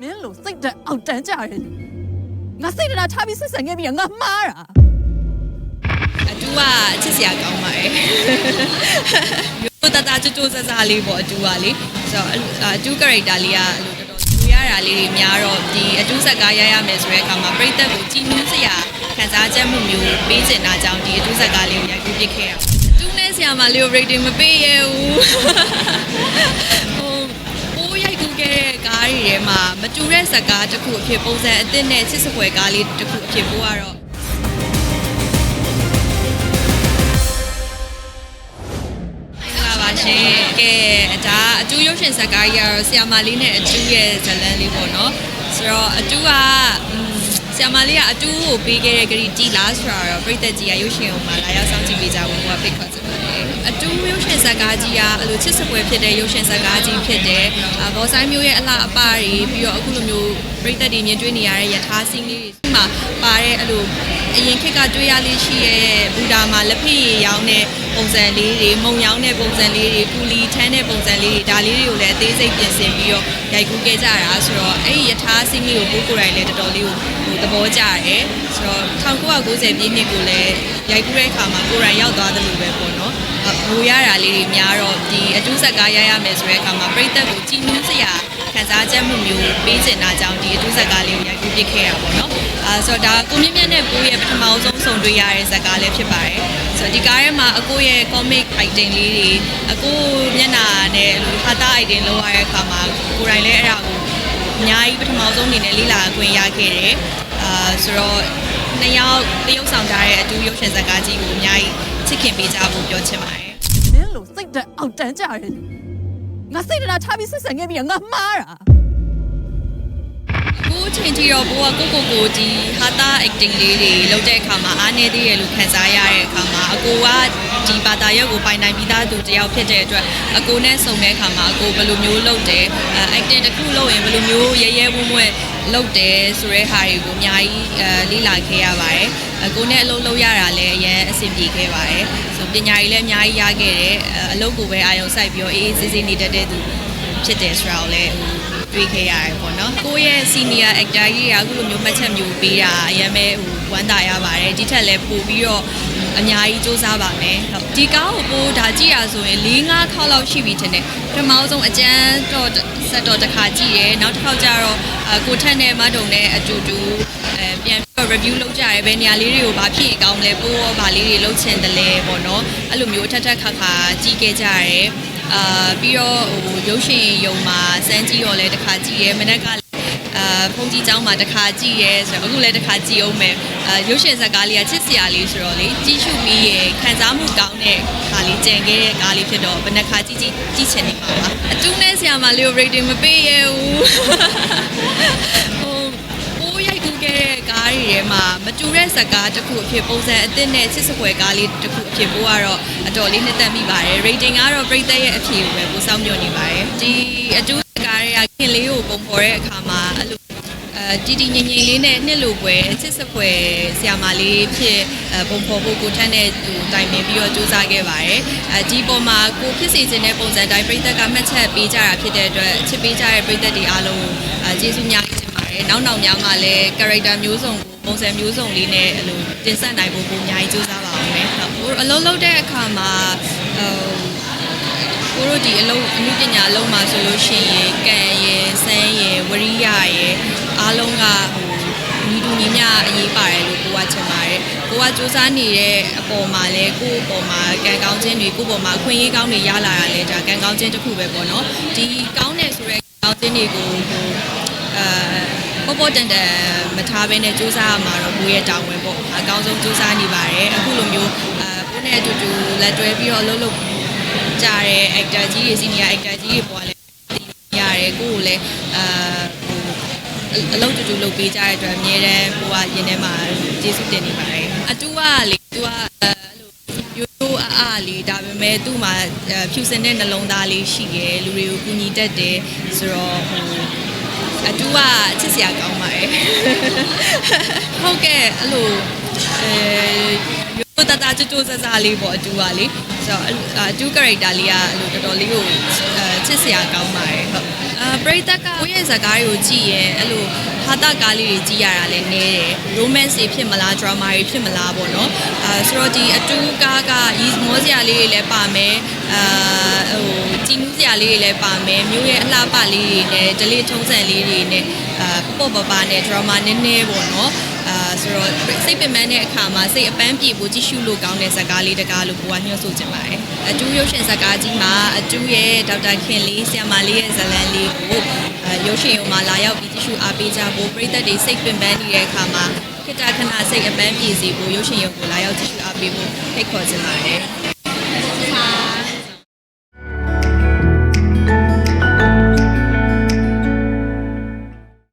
မင်းလိုစိတ်တက်အောက်တန်းကြတယ်လေငါစိတ်တနာထားပြီးဆက်ဆံခဲ့ပြီးတော့ငါမှားတာအတူကအချစ်စရာကောင်းပါတယ်မျိုးတတကြိုးကြိုးဆဆလေးပေါ့အတူကလေဆိုတော့အတူ character လေးကအဲ့လိုတော်တော်လူရတာလေးတွေများတော့ဒီအတူဆက်ကားရရမယ်ဆိုတဲ့အခါမှာပြိသက်ကိုကြည်နူးစရာခံစားချက်မှုမျိုးပေးချင်တာကြောင့်ဒီအတူဆက်ကားလေးကိုရိုက်ကူးပစ်ခဲ့ရပါတယ်အတူနဲ့ဆရာမလေးကို rating မပေးရဘူးဟိုပိုးရိုက်ကူး ခဲ့တဲ့ကားတွေထဲမှာမတူတဲ့ဇာတ်ကားတစ်ခုအဖြစ်ပုံစံအသစ်နဲ့ချစ်စပွဲကားလေးတစ်ခုအဖြစ်ပိုးကတော့မင်္ဂလာပါရှင်ကဲဒါအတူရုပ်ရှင်ဇာတ်ကားကြီးကတော့ဆီယာမာလေးနဲ့အတူရဲ့ဇာတ်လမ်းလေးပေါ့နော်ဆိုတော့အတူကอืม ဆီယာမာလေးကအတူကိုပေးခဲ့တဲ့ဂရီတီလားဆိုတော့ပြည်သက်ကြီးကရုပ်ရှင်ကိုမှလာရောက်ဆောင်ကြည့်ပေးကြဖို့ကဖိတ်ခေါ်ချင်ပါတယ်အတူရုပ်ရှင်ဇာတ်ကားကြီးကအဲ့လိုချစ်စပွဲဖြစ်တဲ့ရုပ်ရှင်ဇာတ်ကားကြီးဖြစ်တယ်အာဘောဆိုင်မျိုးရဲ့အလှအပတွေပြီးတော့အခုလိုမျိုးပြည်သက်တွေမြင်တွေ့နေရတဲ့ယထာစင်းလေးတွေမှာပါတဲ့အဲ့လိုအရင်ခေတ်ကတွေ့ရလေးရှိရဲ့ဘူတာမှာလက်ဖိရေရောင်းတဲ့ပုံစံလေးတွေမုံရောင်းတဲ့ပုံစံလေးတွေပူလီထမ်းတဲ့ပုံစံလေးတွေဒါလေးတွေကိုလည်းအသေးစိတ်ပြင်ဆင်ပြီးတော့ရိုက်ကူးခဲ့ကြတာဆိုတော့အဲ့ဒီယထာစင်းလေးကိုကိုကိုယ်တိုင်လည်းတော်တော်လေးကိုဟိုသဘောကျတယ်ဆိုတော့1990ပြည့်နှစ်ကိုလည်း ရိုက်ကူးတဲ့အခါမှာကိုယ်တိုင်ရောက်သွားတယ်လို့ပဲပေါ့နော်အဘူရတာလေးတွေများတော့ဒီအတူဆက်ကားရရမယ်ဆိုတဲ့အခါမှာပြိသက်ကိုကြည်နူးစရာခံစားချက်မှုမျိုးပေးချင်တာကြောင့်ဒီအတူဆက်ကားလေးကိုရိုက်ကူးပစ်ခဲ့ရပါတော့နော်အာဆိုတော့ဒါကိုမြင့်မြတ်နဲ့ပိုးရဲ့ပထမဆုံးဆုံတွေ့ရတဲ့ဇာတ်ကားလေးဖြစ်ပါတယ်ဆိုတော့ဒီကားထဲမှာအကိုရဲ့ comic item လေးတွေအကိုမျက်နှာနဲ့လိုဟာတာ item လောက်ရတဲ့အခါမှာကိုယ်တိုင်လည်းအဲ့ဒါကိုအများကြီးပထမဆုံးအနေနဲ့လေ့လာခွင့်ရခဲ့တယ်အာဆိုတော့ နှစ်ယောက်တရုပ်ဆောင်ထားတဲ့အတူရုပ်ရှင်ဇာတ်ကားကြီးကိုအများကြီးချစ်ခင်ပေးကြဖို့ပြောချင်ပါတယ်မင်းလိုစိတ်တက်အောက်တန်းကြတယ်လေငါစိတ်တနာထားပြီးဆက်ဆံခဲ့ပြီးတော့ငါမှားတာ အခုအချိန်ထိတော့ဘိုးကကိုကိုကိုဒီဟာတာ acting လေးတွေလုပ်တဲ့အခါမှာအားနေသေးရလို့ခံစားရတဲ့အခါမှာအကိုကဒီဘာသာရပ်ကိုပိုင်နိုင်ပြီးသားသူတယောက်ဖြစ်တဲ့အတွက်အကိုနဲ့ဆုံတဲ့အခါမှာအကိုဘယ်လိုမျိုးလုပ်တယ်အဲ acting တစ်ခုလုပ်ရင်ဘယ်လိုမျိုးရဲရဲဝံ့ဝံ့လုပ်တယ်ဆိုတဲ့ဟာတွေကိုအများကြီးအဲလေ့လာခဲ့ရပါတယ်အကိုနဲ့အလုပ်လုပ်ရတာလည်းအရင်အဆင်ပြေခဲ့ပါတယ်ဆိုပညာရေးလည်းအများကြီးရခဲ့တယ်အဲအလုပ်ကိုပဲအာရုံစိုက်ပြီးတော့အေးအေးဆေးဆေးနေတတ်တဲ့သူဖြစ်တယ်ဆိုတာကိုလည်းဟို တွေ့ခဲ့ရတယ်ပေါ့နော်ကိုယ့်ရဲ့ senior actor ကြီးကအခုလိုမျိုးမှတ်ချက်မျိုးပေးတာအရင်ပဲဟိုဝမ်းသာရပါတယ်ဒီထက်လည်းပို့ပြီးတော့အများကြီးစူးစမ်းပါမယ်ဟုတ်ဒီကားကိုပို့ဒါကြည့်ရဆိုရင်၄၅ခေါက်လောက်ရှိပြီထင်တယ်ပထမဆုံးအကျန်းတော့ဆက်တော့တစ်ခါကြည့်ရယ်နောက်တစ်ခေါက်ကျတော့အကိုထက်နဲ့မတုံနဲ့အတူတူအဲပြန်ပြီးတော့ review လုပ်ကြရဲဘယ်နေရာလေးတွေကိုဘာဖြစ်ကောင်းလဲပို့ရောဘာလေးတွေလုပ်ချင်တယ်လဲပေါ့နော်အဲ့လိုမျိုးအထက်ထက်ခါခါကြည့်ခဲ့ကြရဲ အာပြီးတော့ဟိုရုပ်ရှင်ရုံမှာစမ်းကြည့်ရောလဲတစ်ခါကြည့်ရဲမနက်ကလည်းအာဖုန်ကြီးကျောင်းမှာတစ်ခါကြည့်ရဲဆိုတော့အခုလည်းတစ်ခါကြည့်အောင်မယ်အာရုပ်ရှင်ဇာတ်ကားလေးကချစ်စရာလေးဆိုတော့လေကြည့်ရှုပြီးရခံစားမှုကောင်းတဲ့ခါလေးကြံခဲ့တဲ့ကားလေးဖြစ်တော့ဘယ်နှခါကြည့်ကြည့်ကြည့်ချင်နေပါပါအတူနဲ့ဆရာမလေးကို rating မပေးရဘူးဟိုပိုးရိုက်ကူးခဲ့တဲ့ကားတွေထဲ မှာမတူတဲ့ဇာတ်ကားတစ်ခုအဖြစ်ပုံစံအသစ်နဲ့ချစ်စပွဲကားလေးတစ်ခုအဖြစ်ပိုးကတော့အတော်လေးနှစ်သက်မိပါတယ် rating ကတော့ပြိသက်ရဲ့အဖြေကိုပဲပိုစောင့်မျှော်နေပါတယ်ဒီအတူကားတွေကခင်လေးကိုပုံဖော်တဲ့အခါမှာအဲ့လိုအဲတီတီငိမ့်ငိမ့်လေးနဲ့နှစ်လိုပွဲချစ်စပွဲဆီယာမာလေးဖြစ်အဲပုံဖော်ဖို့ကိုထမ်းတဲ့သူတိုင်ပင်ပြီးတော့စူးစမ်းခဲ့ပါတယ်အဲဒီပေါ်မှာကိုဖြစ်စီခြင်းတဲ့ပုံစံတိုင်းပြိသက်ကမှတ်ချက်ပေးကြတာဖြစ်တဲ့အတွက်ချစ်ပေးကြတဲ့ပြိသက်တွေအားလုံးအဲကျေးဇူးများကြီးတင်ပါတယ် နောက်နောက်များမှာလည်း character မျိုးစုံကိုပုံစံမျိုးစုံလေးနဲ့အဲ့လိုတင်ဆက်နိုင်ဖို့ပုံအများကြီးစူးစမ်းပါအောင်မယ်ဟုတ်အလုံးလုံးတဲ့အခါမှာဟိုကိုတို့ဒီအလုံးအမှုပညာအလုံးမှာဆိုလို့ရှိရင်ကံရယ်စမ်းရယ်ဝရိယရယ်အားလုံးကဟိုညီတူညီမျှအရေးပါတယ်လို့ကိုကချင်ပါတယ်ကိုကစူးစမ်းနေတဲ့အပေါ်မှာလဲကိုယ့်အပေါ်မှာကံကောင်းခြင်းတွေကိုယ့်ပေါ်မှာအခွင့်အရေးကောင်းတွေရလာတာလဲဒါကံကောင်းခြင်းတစ်ခုပဲပေါ့နော်ဒီကောင်းတယ်ဆိုရဲကောင်းခြင်းတွေကိုဟိုအဲ ပေါ်ပေါ်တန်တန်မထားဘဲနဲ့စူးစမ်းရမှာတော့ကိုယ့်ရဲ့တာဝန်ပေါ့အကောင်းဆုံးစူးစမ်းနေပါတယ်အခုလိုမျိုးအဲကိုယ့်နဲ့အတူတူလက်တွဲပြီးတော့အလုပ်လုပ်ကြတဲ့ actor ကြီးတွေ senior actor ကြီးတွေပေါ်ကလည်းသိရတယ်ကိုကိုလည်းအာဟိုအလုပ်တူတူလုပ်ပေးကြတဲ့အတွက်အများတန်းကိုကရင်ထဲမှာကျေးဇူးတင်နေပါတယ်အတူကလေသူကအဲ့လိုရိုးရိုးအားအားလေးဒါပေမဲ့သူ့မှာဖြူစင်တဲ့နှလုံးသားလေးရှိရယ်လူတွေကိုကူညီတတ်တယ်ဆိုတော့ဟို အတူကအချစ်စရာကောင်းပါတယ်ဟုတ်ကဲ့အဲ့လိုအဲရိုးိုတတကြိုးကြိုးဆဆလေးပေါ့အတူပါလေဆိုတော့အတူ character လေးကအဲ့လိုတော်တော်လေးကိုအဲချစ်စရာကောင်းပါတယ်ဟုတ်အာပရိသတ်ကကိုယ့်ရဲ့ဇာတ်ကားတွေကိုကြည့်ရင်အဲ့လို ဟာတာကားလေးတွေကြည့်ရတာလည်းနည်းတယ် romance တွေဖြစ်မလား drama တွေဖြစ်မလားပေါ့နော်အာဆိုတော့ဒီအတူကားကရီမောစရာလေးတွေလည်းပါမယ်အာဟိုကြည်နူးစရာလေးတွေလည်းပါမယ်မျိုးရဲ့အလှပလေးတွေနဲ့ဒလေးထုံးစံလေးတွေနဲ့အာပေါ့ပေါ့ပါပါနဲ့ drama နည်းနည်းပေါ့နော်အာ ဆိုတော့စိတ်ပင်ပန်းတဲ့အခါမှာစိတ်အပန်းပြေဖို့ကြည့်ရှုလို့ကောင်းတဲ့ဇာတ်ကားလေးတကားလို့ကိုကညွှန်ဆိုချင်ပါတယ်။အတူရုပ်ရှင်ဇာတ်ကားကြီးမှာအတူရဲ့ဒေါက်တာခင်လေးဆရာမလေးရဲ့ဇာတ်လမ်းလေးကိုအဲရုပ်ရှင်ရုံမှာလာရောက်ပြီးကြည့်ရှုအားပေးကြဖို့ပရိသတ်တွေစိတ်ပင်ပန်းနေတဲ့အခါမှာခိတ္တခဏစိတ်အပန်းပြေစေဖို့ရုပ်ရှင်ရုံကိုလာရောက်ကြည့်ရှုအားပေးဖို့ဖိတ်ခေါ်ချင်ပါတယ်။